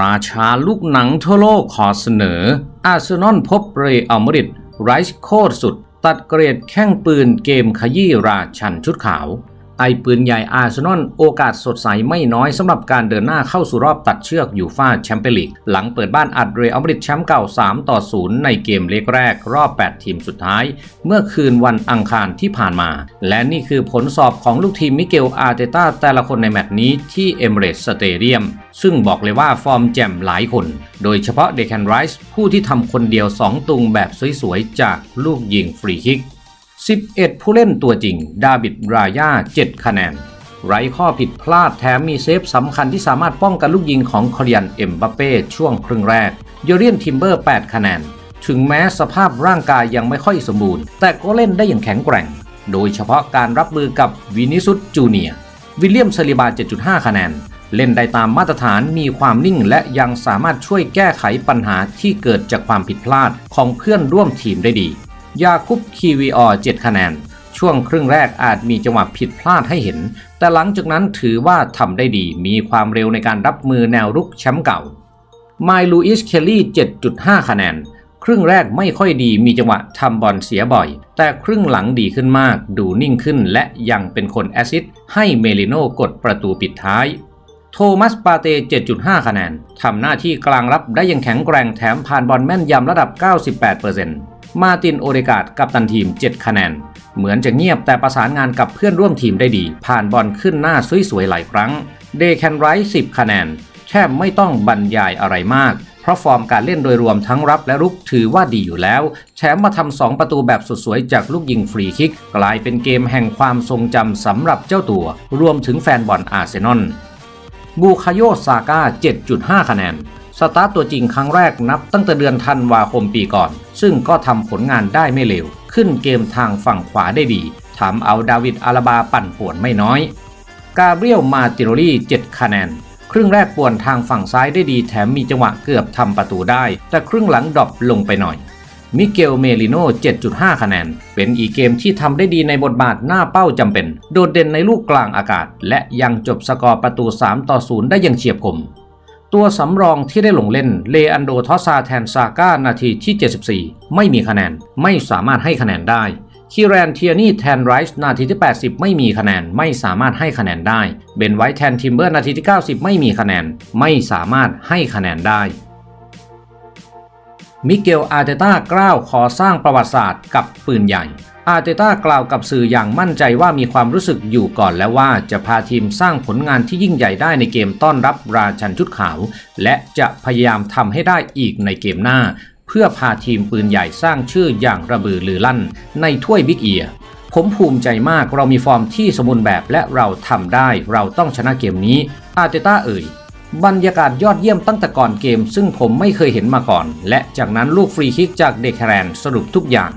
ราชาลูกหนังทั่วโลกขอเสนอ อาร์เซนอลพบเรอัลมาดริดไรส์โคตรสุด ตัดเกรดแข้งปืนเกมขยี้ราชันชุดขาว ไอปืนใหญ่อาร์เซนอลโอกาสสดใสไม่น้อยสำหรับการเดินหน้าเข้าสู่รอบตัดเชือกยูฟาแชมเปี้ยนลีก หลังเปิดบ้านอัดเรอัลมาดริดแชมป์เก่า 3 ต่อ 0 ในเกมเล็กแรก รอบ 8 ทีมสุดท้าย เมื่อคืนวันอังคารที่ผ่านมา และนี่คือผลสอบของลูกทีมมิเกลอาร์เตต้าแต่ละคนในแมตช์นี้ที่เอมเรสสเตเดียมซึ่งบอกเลยว่าฟอร์มแจ่มหลายคน โดยเฉพาะเดคันไรส์ผู้ที่ทำคนเดียว 2 ตุงแบบสวยๆ จากลูกยิงฟรีคิก 11 ผู้เล่นตัวจริง ดาบิด รายา 7 คะแนน ไร้ข้อผิดพลาดแถมมีเซฟสำคัญที่สามารถป้องกันลูกยิงของคอริยันเอ็มบัปเป้ช่วงครึ่งแรกโยเรียนทิมเบอร์ 8 คะแนน ถึงแม้สภาพร่างกายยังไม่ค่อยสมบูรณ์ แต่ก็เล่นได้อย่างแข็งแกร่ง โดยเฉพาะการรับมือกับวินิสุสจูเนียร์วิลเลียมซาลิบา 7.5 คะแนน เล่นได้ตามมาตรฐานมีความนิ่งและยังสามารถช่วยแก้ไขปัญหาที่เกิดจากความผิดพลาดของเพื่อนร่วมทีมได้ดี ยาคุปคีวีออ7คะแนน ช่วงครึ่งแรกอาจมีจังหวะผิดพลาดให้เห็น แต่หลังจากนั้นถือว่าทำได้ดีมีความเร็วในการรับมือแนวรุกแชมป์เก่าไมลูอิสเคลลี่ 7.5 คะแนน ครึ่งแรกไม่ค่อยดีมีจังหวะทำบอลเสียบ่อย แต่ครึ่งหลังดีขึ้นมาก ดูนิ่งขึ้นและยังเป็นคนแอซิดให้เมลิโนกดประตูปิดท้าย โทมัสปาเต7.5 คะแนน ทำหน้าที่กลางรับได้อย่างแข็งแกร่งแถมผ่านบอลแม่นยำระดับ 98% มาตินโอเดกาดกับตันทีม 7 คะแนน เหมือนจะเงียบแต่ประสานงานกับเพื่อนร่วมทีมได้ดี ผ่านบอลขึ้นหน้าสวยๆหลายครั้งเดแคนไรท์10 คะแนน แทบไม่ต้องบรรยายอะไรมาก เพราะฟอร์มการเล่นโดยรวมทั้งรับและรุกถือว่าดีอยู่แล้วแถมมาทำสองประตูแบบสุดสวยจากลูกยิงฟรีคิก กลายเป็นเกมแห่งความทรงจำสำหรับเจ้าตัว รวมถึงแฟนบอลอาร์เซนอลบูคาโยซาก้า7.5 คะแนน สตาร์ตตัวจริงครั้งแรกนับตั้งแต่เดือนธันวาคมปีก่อน ซึ่งก็ทำผลงานได้ไม่เลว ขึ้นเกมทางฝั่งขวาได้ดีทำเอาดาวิดอาราบาปั่นป่วนไม่น้อย กาเบรียลมาติโรลี่7คะแนน ครึ่งแรกป่วนทางฝั่งซ้ายได้ดีแถมมีจังหวะเกือบทำประตูได้ แต่ครึ่งหลังดรอปลงไปหน่อย มิเกลเมลิโน 7.5 คะแนน เป็นอีกเกมที่ทำได้ดีในบทบาทหน้าเป้าจำเป็น โดดเด่นในลูกกลางอากาศ และยังจบสกอร์ประตู 3 ต่อ 0 ได้อย่างเฉียบคม ตัวสำรองที่ได้ลงเล่นเลอันโดทอซาแทนซาก้านาทีที่ 74 ไม่มีคะแนน ไม่สามารถให้คะแนนได้คีแรนเทียนี่แทนไรส์นาทีที่ 80 ไม่มีคะแนน ไม่สามารถให้คะแนนได้ เบนไวท์แทนทิมเบอร์นาทีที่ 90 ไม่มีคะแนน ไม่สามารถให้คะแนนได้ มิเกลอาร์เตต้ากล้าวขอสร้างประวัติศาสตร์กับปืนใหญ่ อาร์เตต้ากล่าวกับสื่ออย่างมั่นใจว่ามีความรู้สึกอยู่ก่อนแล้วว่าจะพาทีมสร้างผลงานที่ยิ่งใหญ่ได้ในเกมต้อนรับราชันชุดขาว และจะพยายามทำให้ได้อีกในเกมหน้า เพื่อพาทีมปืนใหญ่สร้างชื่ออย่างระบือลือลั่น ในถ้วยบิ๊กเอียผมภูมิใจมากเรามีฟอร์มที่สมบูรณ์แบบและเราทำได้ เราต้องชนะเกมนี้อาร์เตต้าเอ่ยบรรยากาศยอดเยี่ยมตั้งแต่ก่อนเกม ซึ่งผมไม่เคยเห็นมาก่อน และจากนั้นลูกฟรีคิกจากเดคแรนสรุปทุกอย่าง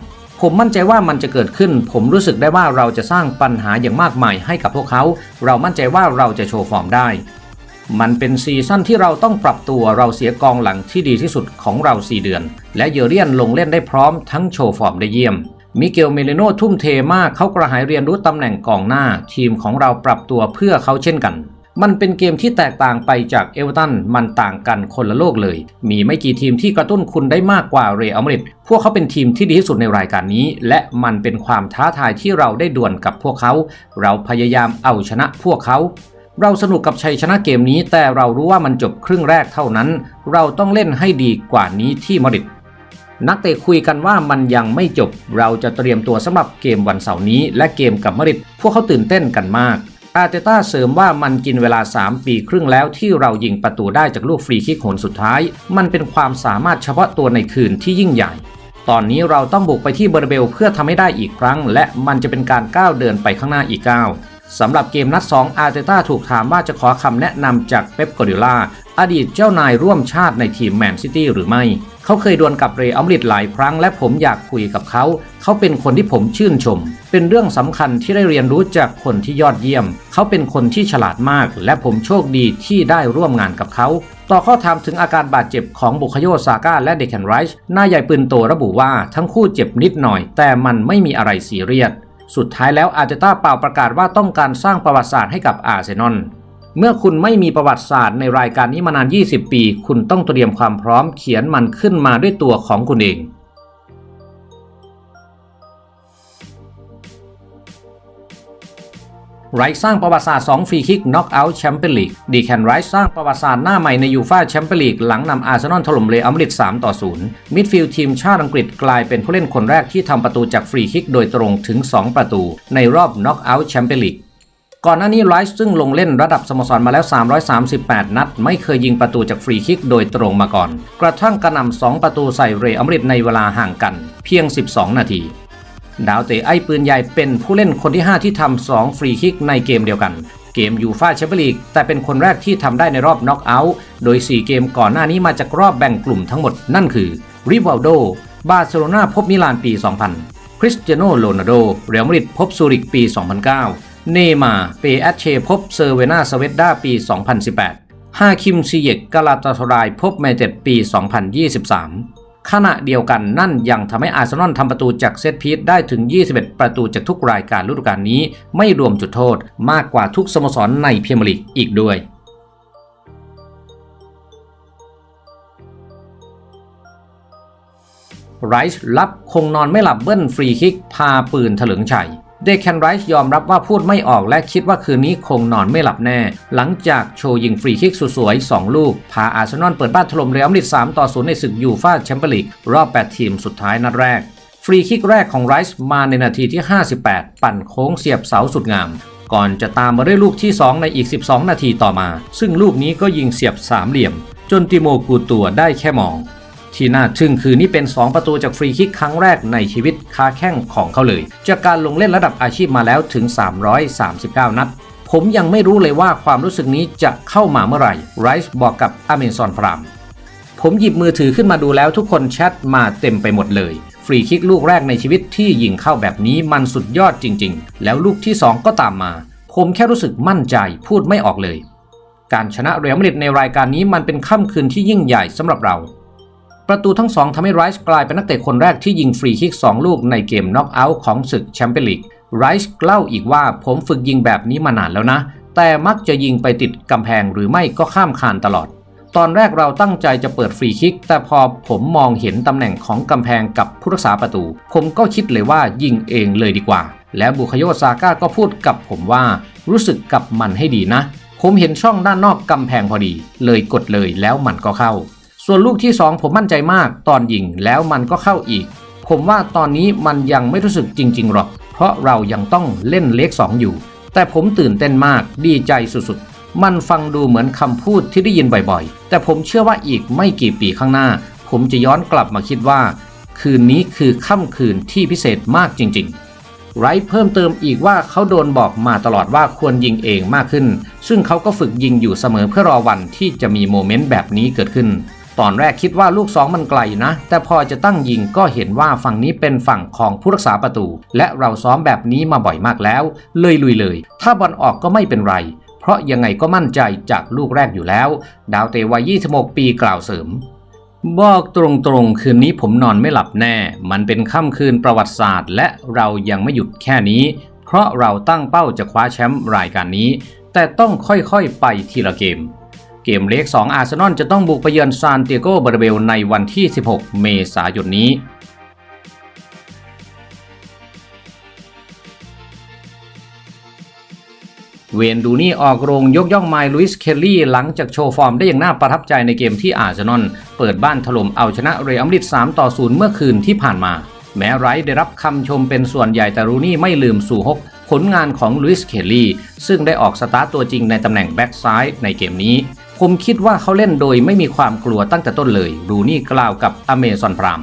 ผมมั่นใจว่ามันจะเกิดขึ้น ผมรู้สึกได้ว่าเราจะสร้างปัญหาอย่างมากมายให้กับพวกเขา เรามั่นใจว่าเราจะโชว์ฟอร์มได้ มันเป็นซีซั่นที่เราต้องปรับตัวเราเสียกองหลังที่ดีที่สุดของเรา 4 เดือน และเยเรียนลงเล่นได้พร้อมทั้งโชว์ฟอร์มได้เยี่ยมมิเกลเมเลโนทุ่มเทมากเขากระหายเรียนรู้ตำแหน่งกองหน้า ทีมของเราปรับตัวเพื่อเขาเช่นกัน มันเป็นเกมที่แตกต่างไปจากเอเวอร์ตันมันต่างกันคนละโลกเลย มีไม่กี่ทีมที่กระตุ้นคุณได้มากกว่าเรอัลมาดริดพวกเขาเป็นทีมที่ดีที่สุดในรายการนี้ และมันเป็นความท้าทายที่เราได้ดวลกับพวกเขา เราพยายามเอาชนะพวกเขาเราสนุกกับชัยชนะเกมนี้แต่เรารู้ว่ามันจบครึ่งแรกเท่านั้น เราต้องเล่นให้ดีกว่านี้ที่มาดริดนักเตะคุยกันว่ามันยังไม่จบ เราจะเตรียมตัวสำหรับเกมวันเสาร์นี้ และเกมกับมาดริดพวกเขาตื่นเต้นกันมาก อาร์เตต้าเสริมว่ามันกินเวลา 3 ปีครึ่งแล้วที่เรายิงประตูได้จากลูกฟรีคิกโหนสุดท้าย มันเป็นความสามารถเฉพาะตัวในคืนที่ยิ่งใหญ่ ตอนนี้เราต้องบุกไปที่เบอร์เบลเพื่อทำให้ได้อีกครั้ง และมันจะเป็นการก้าวเดินไปข้างหน้าอีกก้าวสำหรับเกมนัด 2 อาร์เตต้าถูกถามว่าจะขอคำแนะนำจากเป๊ปกอร์ดิล่า อดีตเจ้านายร่วมชาติในทีมแมนซิตี้หรือไม่ เขาเคยดวลกับเรอัลมาดริดหลายครั้ง และผมอยากคุยกับเขา เขาเป็นคนที่ผมชื่นชม เป็นเรื่องสำคัญที่ได้เรียนรู้จากคนที่ยอดเยี่ยม เขาเป็นคนที่ฉลาดมาก และผมโชคดีที่ได้ร่วมงานกับเขาต่อข้อถามถึงอาการบาดเจ็บของบุคโยซาก้าและเดคันไรช์หน้าใหญ่ปืนโตระบุว่าทั้งคู่เจ็บนิดหน่อย แต่มันไม่มีอะไรซีเรียส สุดท้ายแล้วอาร์เตต้าเป่าประกาศว่าต้องการสร้างประวัติศาสตร์ให้กับอาร์เซนอล เมื่อคุณไม่มีประวัติศาสตร์ในรายการนี้มานาน 20 ปี คุณต้องเตรียมความพร้อมเขียนมันขึ้นมาด้วยตัวของคุณเองไรท์สร้างประวัติศาสตร์ 2 ฟรีคิกน็อกเอาท์แชมเปี้ยนลีกดีแคนไรท์สร้างประวัติศาสตร์หน้าใหม่ในยูฟ่าแชมเปี้ยนลีกหลังนำอาร์เซนอลถล่มเรอัลมริด3 ต่อ 0 มิดฟิลด์ทีมชาติอังกฤษกลายเป็นผู้เล่นคนแรกที่ทำประตูจากฟรีคิกโดยตรงถึง 2 ประตู ในรอบน็อกเอาท์แชมเปี้ยนลีก ก่อนหน้านี้ไรท์ซึ่งลงเล่นระดับสโมสรมาแล้ว 338 นัด ไม่เคยยิงประตูจากฟรีคิกโดยตรงมาก่อน กระทั่งกระหน่ำ2ประตูใส่เรอัลมาดริดในเวลาห่างกัน เพียง 12 นาที ดาวเตะไอ้ปืนใหญ่เป็นผู้เล่นคนที่ 5 ที่ทำ2ฟรีคิกในเกมเดียวกัน เกมยูฟาแชมเปี้ยนลีกแต่เป็นคนแรกที่ทำได้ในรอบน็อกเอาท์โดย 4 เกมก่อนหน้านี้มาจากรอบแบ่งกลุ่มทั้งหมดนั่นคือริวัลโดบาร์เซโลนาพบมิลานปี 2000 คริสเตียโนโรนัลโดเรอัลมาดริดพบซูริกปี 2009 เนมาเปแอชเชพบเซอร์เวนาสเวตดาปี 2018ฮาคิมซีเยกกาลาตาสรายพบแมเต็ดปี 2023 ขณะเดียวกันนั่นยังทำให้อาร์เซนอลทำประตูจากเซตพีซได้ถึง 21 ประตูจากทุกรายการฤดูกาลนี้ ไม่รวมจุดโทษมากกว่าทุกสโมสรในพรีเมียร์ลีกอีกด้วยไรส์รับคงนอนไม่หลับเบิ้ลฟรีคิกพาปืนถลึงชัย เดคแคนไรส์ยอมรับว่าพูดไม่ออกและคิดว่าคืนนี้คงนอนไม่หลับแน่ หลังจากโชว์ยิงฟรีคิกสวยๆ2ลูก พาอาร์เซนอลเปิดบ้านถล่มเรอัลมาดริด3ต่อ0ในศึกยูฟ่าแชมเปี้ยนลีกรอบ 8 ทีมสุดท้ายนัดแรก ฟรีคิกแรกของไรส์มาในนาทีที่ 58 ปั่นโค้งเสียบเสาสุดงาม ก่อนจะตามมาด้วยลูกที่ 2 ในอีก 12 นาทีต่อมา ซึ่งลูกนี้ก็ยิงเสียบสามเหลี่ยม จนติโมกูตัวได้แค่มอง ที่น่าทึ่งคือนี่เป็น 2 ประตูจากฟรีคิกครั้งแรกในชีวิตคาแข้งของเขาเลย จากการลงเล่นระดับอาชีพมาแล้วถึง 339 นัด ผมยังไม่รู้เลยว่าความรู้สึกนี้จะเข้ามาเมื่อไหร่ไรส์บอกกับอเมซอนพรามผมหยิบมือถือขึ้นมาดูแล้วทุกคนแชทมาเต็มไปหมดเลย ฟรีคิกลูกแรกในชีวิตที่ยิงเข้าแบบนี้มันสุดยอดจริง ๆ แล้วลูกที่ 2 ก็ตามมา ผมแค่รู้สึกมั่นใจพูดไม่ออกเลย การชนะเรอัลมาดริดในรายการนี้มันเป็นค่ำคืนที่ยิ่งใหญ่สำหรับเรา ประตูทั้งสองทำให้ไรส์กลายเป็นนักเตะคนแรกที่ยิงฟรีคิก 2 ลูกในเกมน็อกเอาท์ของศึกแชมเปี้ยนลีกไรส์เล่าอีกว่าผมฝึกยิงแบบนี้มานานแล้วนะ แต่มักจะยิงไปติดกำแพงหรือไม่ก็ข้ามคานตลอด ตอนแรกเราตั้งใจจะเปิดฟรีคิก แต่พอผมมองเห็นตำแหน่งของกำแพงกับผู้รักษาประตู ผมก็คิดเลยว่ายิงเองเลยดีกว่า และบุคโยซาก้าก็พูดกับผมว่า รู้สึกกับมันให้ดีนะ ผมเห็นช่องด้านนอกกำแพงพอดี เลยกดเลยแล้วมันก็เข้า ส่วนลูกที่ 2 ผมมั่นใจมากตอนยิงแล้วมันก็เข้าอีก ผมว่าตอนนี้มันยังไม่รู้สึกจริง ๆ หรอก เพราะเรายังต้องเล่นเลข2อยู่ แต่ผมตื่นเต้นมากดีใจสุดๆ มันฟังดูเหมือนคำพูดที่ได้ยินบ่อยๆ แต่ผมเชื่อว่าอีกไม่กี่ปีข้างหน้า ผมจะย้อนกลับมาคิดว่า คืนนี้คือค่ำคืนที่พิเศษมากจริง ๆไรท์เพิ่มเติมอีกว่าเขาโดนบอกมาตลอดว่าควรยิงเองมากขึ้น ซึ่งเขาก็ฝึกยิงอยู่เสมอเพื่อรอวันที่จะมีโมเมนต์แบบนี้เกิดขึ้น ตอนแรกคิดว่าลูกสองมันไกลนะ แต่พอจะตั้งยิงก็เห็นว่าฝั่งนี้เป็นฝั่งของผู้รักษาประตู และเราซ้อมแบบนี้มาบ่อยมากแล้ว เลยลุยเลย ถ้าบอลออกก็ไม่เป็นไร เพราะยังไงก็มั่นใจจากลูกแรกอยู่แล้ว ดาวเตวัย 26 ปีกล่าวเสริมบอกตรงๆ คืนนี้ผมนอนไม่หลับแน่ มันเป็นค่ำคืนประวัติศาสตร์ และเรายังไม่หยุดแค่นี้ เพราะเราตั้งเป้าจะคว้าแชมป์รายการนี้ แต่ต้องค่อยๆไปทีละเกม กมเล็ก2อาร์เซนอลจะต้องบุกไปเยือนซานเตียโกบาร์เบลในวันที่ 16 เมษายนนี้เวนดูนี่ออกโรงยกย่องไมล์ลุยส์เคลลี่หลังจากโชว์ฟอร์มได้อย่างน่าประทับใจในเกมที่อาร์เซนอลเปิดบ้านถล่มเอาชนะเรอัลมาดริด3ต่อ0เมื่อคืนที่ผ่านมา แม้ไรท์ได้รับคำชมเป็นส่วนใหญ่แต่รูนี่ไม่ลืมสู่ฮกผลงานของลุยส์เคลลี่ซึ่งได้ออกสตาร์ตตัวจริงในตำแหน่งแบ็กซ้ายในเกมนี้ ผมคิดว่าเขาเล่นโดยไม่มีความกลัวตั้งแต่ต้นเลยรูนี่กล่าวกับอเมซอนพราม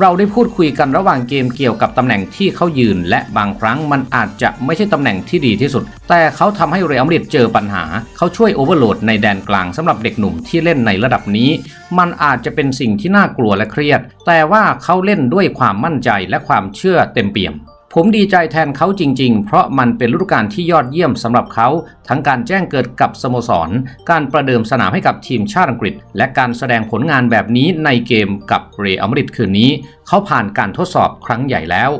เราได้พูดคุยกันระหว่างเกมเกี่ยวกับตำแหน่งที่เขายืน และบางครั้งมันอาจจะไม่ใช่ตำแหน่งที่ดีที่สุด แต่เขาทำให้เรอัลมาดริดเจอปัญหา เขาช่วยโอเวอร์โหลดในแดนกลางสำหรับเด็กหนุ่มที่เล่นในระดับนี้ มันอาจจะเป็นสิ่งที่น่ากลัวและเครียด แต่ว่าเขาเล่นด้วยความมั่นใจและความเชื่อเต็มเปี่ยม ผมดีใจแทนเขาจริง ๆ เพราะมันเป็นฤดูกาลที่ยอดเยี่ยมสำหรับเขา ทั้งการแจ้งเกิดกับสโมสร การประเดิมสนามให้กับทีมชาติอังกฤษ และการแสดงผลงานแบบนี้ในเกมกับเรอัลมาดริดคืนนี้ เขาผ่านการทดสอบครั้งใหญ่แล้ว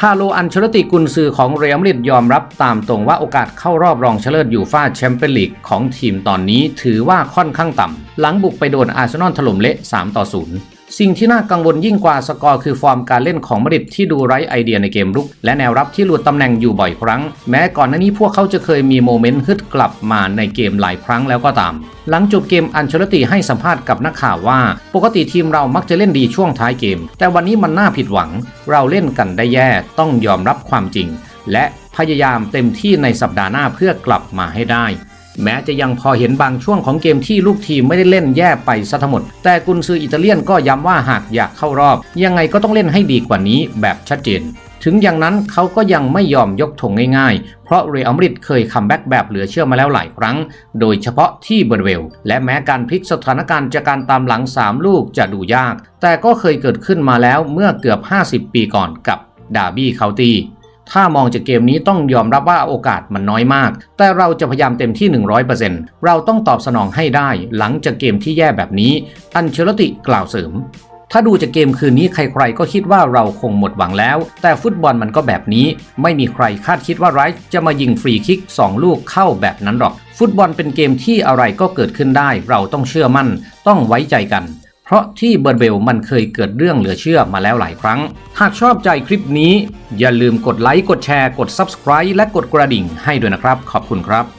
คาร์โลอันเชลติกุนซือของเรอัลมาดริดยอมรับตามตรงว่าโอกาสเข้ารอบรองชนะเลิศยูฟ่าแชมเปี้ยนลีกของทีมตอนนี้ถือว่าค่อนข้างต่ำหลังบุกไปโดนอาร์เซนอลถล่มเละ3ต่อ0 สิ่งที่น่ากังวลยิ่งกว่าสกอร์คือฟอร์มการเล่นของมาดริดที่ดูไร้ไอเดียในเกมรุก และแนวรับที่หลุดตำแหน่งอยู่บ่อยครั้ง แม้ก่อนหน้านี้พวกเขาจะเคยมีโมเมนต์ฮึดกลับมาในเกมหลายครั้งแล้วก็ตาม หลังจบเกมอันเชลติให้สัมภาษณ์กับนักข่าวว่า ปกติทีมเรามักจะเล่นดีช่วงท้ายเกม แต่วันนี้มันน่าผิดหวัง เราเล่นกันได้แย่ต้องยอมรับความจริง และพยายามเต็มที่ในสัปดาห์หน้าเพื่อกลับมาให้ได้ แม้จะยังพอเห็นบางช่วงของเกมที่ลูกทีมไม่ได้เล่นแย่ไปซะทั้งหมด แต่กุนซืออิตาเลียนก็ย้ำว่าหากอยากเข้ารอบ ยังไงก็ต้องเล่นให้ดีกว่านี้แบบชัดเจน ถึงอย่างนั้นเขาก็ยังไม่ยอมยกธงง่ายๆ เพราะเรอัลมาดริดเคยคัมแบ็กแบบเหลือเชื่อมาแล้วหลายครั้ง โดยเฉพาะที่เบอร์เวล และแม้การพลิกสถานการณ์จากการตามหลัง 3 ลูกจะดูยาก แต่ก็เคยเกิดขึ้นมาแล้วเมื่อเกือบ 50 ปีก่อนกับดาร์บี้เคาตี ถ้ามองจากเกมนี้ต้องยอมรับว่าโอกาสมันน้อยมาก แต่เราจะพยายามเต็มที่ 100%เราต้องตอบสนองให้ได้หลังจากเกมที่แย่แบบนี้ อันเชลติกล่าวเสริมถ้าดูจากเกมคืนนี้ใครๆก็คิดว่าเราคงหมดหวังแล้ว แต่ฟุตบอลมันก็แบบนี้ ไม่มีใครคาดคิดว่าไรท์จะมายิงฟรีคิก 2 ลูกเข้าแบบนั้นหรอก ฟุตบอลเป็นเกมที่อะไรก็เกิดขึ้นได้ เราต้องเชื่อมั่น ต้องไว้ใจกัน เพราะที่เบอร์เบลมันเคยเกิดเรื่องเหลือเชื่อมาแล้วหลายครั้ง หากชอบใจคลิปนี้ อย่าลืมกดไลค์กดแชร์กด Subscribe และกดกระดิ่งให้ด้วยนะครับ ขอบคุณครับ